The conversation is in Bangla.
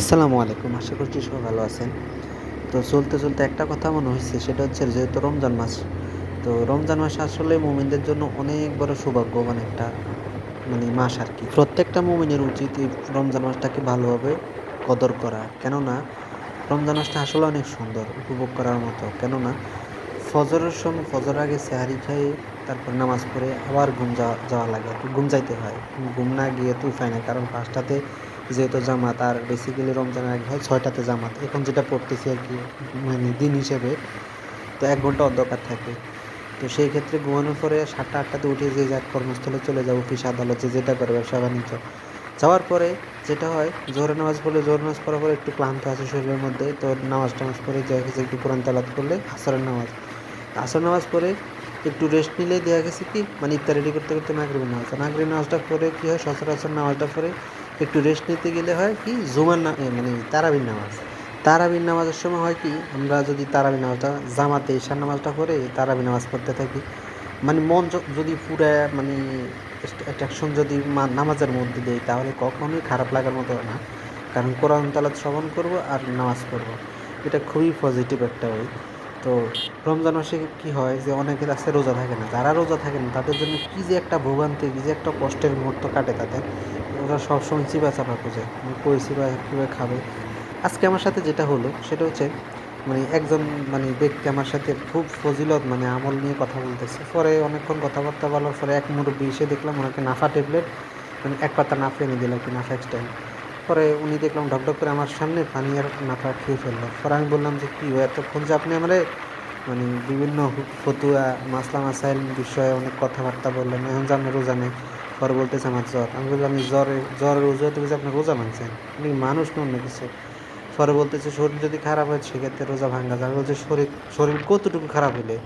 আসসালামু আলাইকুম, আশা করছি সবাই ভালো আছেন। তো চলতে চলতে একটা কথা মনে হচ্ছে সেটা হচ্ছে যেহেতু রমজান মাস, তো রমজান মাস আসলে মুমিনদের জন্য অনেক বড় সৌভাগ্যবান একটা মানে মাস আর কি। প্রত্যেকটা মুমিনের উচিত এই রমজান মাসটাকে ভালোভাবে কদর করা। কেননা, রমজান মাসটা আসলে অনেক সুন্দর, উপভোগ করার মতো। কেননা ফজরের সময় ফজর আগে সেহারি খেয়ে তারপর নামাজ পড়ে আবার ঘুম যাওয়া লাগে ঘুম যাইতে হয়। ঘুম না গিয়ে তুই উপায় না কারণ পাঁচটাতে যেহেতু জামাত, আর বেসিক্যালি রমজানের আগে হয় ছয়টাতে জামাত। এখন যেটা পড়তেছি আর কি মানে দিন হিসেবে, তো এক ঘণ্টা অন্ধকার থাকে। তো সেই ক্ষেত্রে ঘুমানোর পরে সাতটা, আটটাতে উঠে যে যার কর্মস্থলে চলে যাও অফিস, আদালত যেটা করে, ব্যবসা, বাণিজ্য। যাওয়ার পরে যেটা হয়, জোহরের নামাজ পড়লে জোহর নামাজ পড়ার পরে একটু ক্লান্ত আছে শরীরের মধ্যে, তো নামাজ টামাজ পড়ে গেছে একটু কোরআন তালাত করলে, আসরের নামাজ। আসর নামাজ পড়ে একটু রেস্ট নিলে দেওয়া গেছে কি মানে ইফতার রেডি করতে করতে নাগরিক নামাজ। নাগরিক নামাজটা পরে কী হয়, সচরাচর নামাজটা পরে একটু রেস্ট নিতে গেলে হয় কি, জুমার না মানে তারাবির নামাজ। তারাবির নামাজের সময় হয় কি, আমরা যদি তারাবির নামাজটা, জামাতে ঈশার নামাজটা করে তারাবির নামাজ পড়তে থাকি। মানে মন যদি পুরা মানে অ্যাট্রাকশন যদি নামাজের মধ্যে দেয় তাহলে কখনোই খারাপ লাগার মতো না। কারণ কোরআন তালাত শ্রবণ করব আর নামাজ পড়ব। এটা খুবই পজিটিভ একটা ওই তো রমজান মাসে কি হয় যে অনেকের আছে রোজা থাকে না, যারা রোজা থাকে না, তাদের জন্য কি যে একটা ভোগান্তি, কি যে একটা কষ্টের মুহূর্ত কাটে তাদের। ওরা সবসময় চিবা চাপা খোঁজে কই চিবা কীভাবে খাবে। আজকে আমার সাথে যেটা হলো, সেটা হচ্ছে মানে একজন মানে ব্যক্তি আমার সাথে খুব ফজিলত মানে আমল নিয়ে কথা বলতেছে। পরে অনেকক্ষণ কথাবার্তা বলার পরে এক মুরব্বী এসে দেখলাম ওনাকে নাফা ট্যাবলেট মানে এক পাতা নাফা এনে দিল কি, নাফা এক্সটাইম পরে উনি দেখলাম ঢকঢক করে আমার সামনে পানি আর নাফা খেয়ে ফেলল। পরে আমি বললাম যে, কী এতক্ষণ যে আপনি আমারে মানে বিভিন্ন ফতুয়া, মাসলা মাসাইল বিষয়ে অনেক কথাবার্তা বললেন, এখন যে রোজা নেই, পরে বলতেছে আমার জ্বর। আমি বললাম, আমি জ্বরে, জ্বরের উজুতে বলছি আপনি রোজা ভাঙছেন? আপনি মানুষ না অন্য কিছু। পরে বলতেছে, শরীর যদি খারাপ হয়, সেক্ষেত্রে রোজা ভাঙা যাবে। বলছে, শরীর শরীর কতটুকু খারাপ হলে